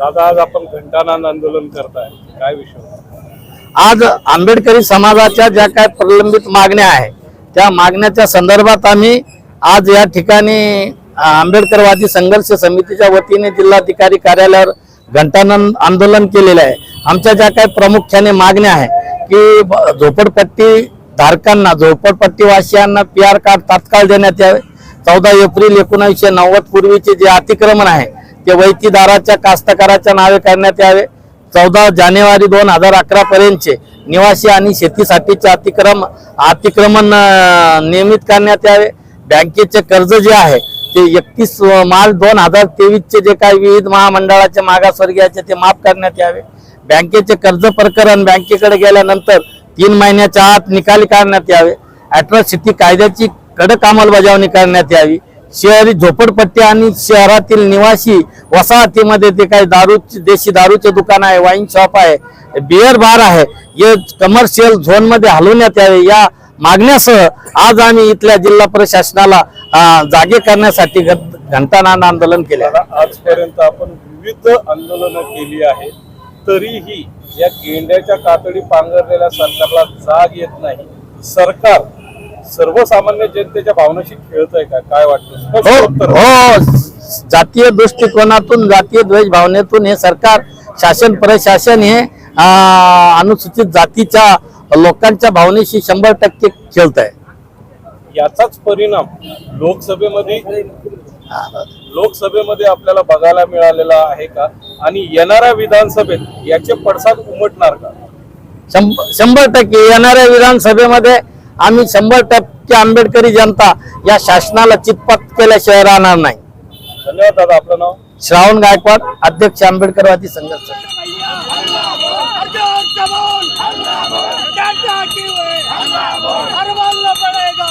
दादा आज आपण घंटानाद आंदोलन करताय. काय विषय? आज आंबेडकरी समाजाच्या ज्या काय प्रलंबित मागण्या आहे त्या मागण्याच्या संदर्भात आम्ही आज या ठिकाणी आंबेडकरवादी संघर्ष समितीच्या वतीने जिल्हाधिकारी कार्यालयावर घंटानंद आंदोलन केलेलं आहे. आमच्या ज्या काही प्रामुख्याने मागण्या आहे की झोपडपट्टी धारकांना झोपडपट्टीवासियांना पी आर कार्ड तात्काळ देण्यात यावे. चौदा एप्रिल एकोणीसशे नव्वद पूर्वीचे जे अतिक्रमण आहे ते वैतीदाराच्या कास्तकाराच्या नावे करण्यात यावे. चौदा जानेवारी दोन हजार अकरा पर्यंतचे निवासी आणि शेतीसाठीचे अतिक्रम अतिक्रमण नियमित करण्यात यावे. बँकेचे कर्ज जे आहे ते एकतीस मार्च दोन हजार तेवीसचे जे काही विविध महामंडळाचे मागासवर्गीयाचे ते माफ करण्यात यावे. बँकेचे कर्ज प्रकरण बँकेकडे गेल्यानंतर तीन महिन्याच्या आत निकाली काढण्यात यावे. अॅट्रॉसिटी कायद्याची कडक अंमलबजावणी करण्यात यावी. शहरी झोपडपट्टी आणि शहरातील निवासी वसाहतीमध्ये ते काही दारू देशी दारूचे दुकान आहे वाईन शॉप आहे बिअर बार आहे हे कमर्शियल झोनमध्ये हलवण्यात यावे. या मागण्यासह आज आम्ही इथल्या जिल्हा प्रशासनाला जागे करण्यासाठी घंटानाद आंदोलन केले. आजपर्यंत आपण विविध आंदोलनं केली आहेत तरीही या गेंड्याच्या कातडी पांघरलेल्या सरकारला जाग येत नाही. सरकार सर्वसामान्य जनतेच्या भावनेशी खेळत आहे का? काय वाटतं? हो हो जातीय दृष्टिकोनातून जातीय द्वेष भावनेतून हे सरकार शासन प्रशासन हे अनुसूचित जातीच्या लोकांच्या भावनेशी शंभर टक्के खेळत आहे याचाच परिणाम लोकसभेमध्ये लोकसभेमध्ये आपल्याला बघायला मिळालेला आहे का? आणि येणाऱ्या विधानसभेत याचे पडसाद उमटणार का? शंभ- शंभर टक्के येणाऱ्या विधानसभेमध्ये आम्ही शंभर टक्के आंबेडकरी जनता या शासनाला चितपट केल्याशिवाय राहणार नाही धन्यवाद दादा आपलं नाव श्रावण गायकवाड अध्यक्ष आंबेडकरवादी संघर्ष पड़ेगा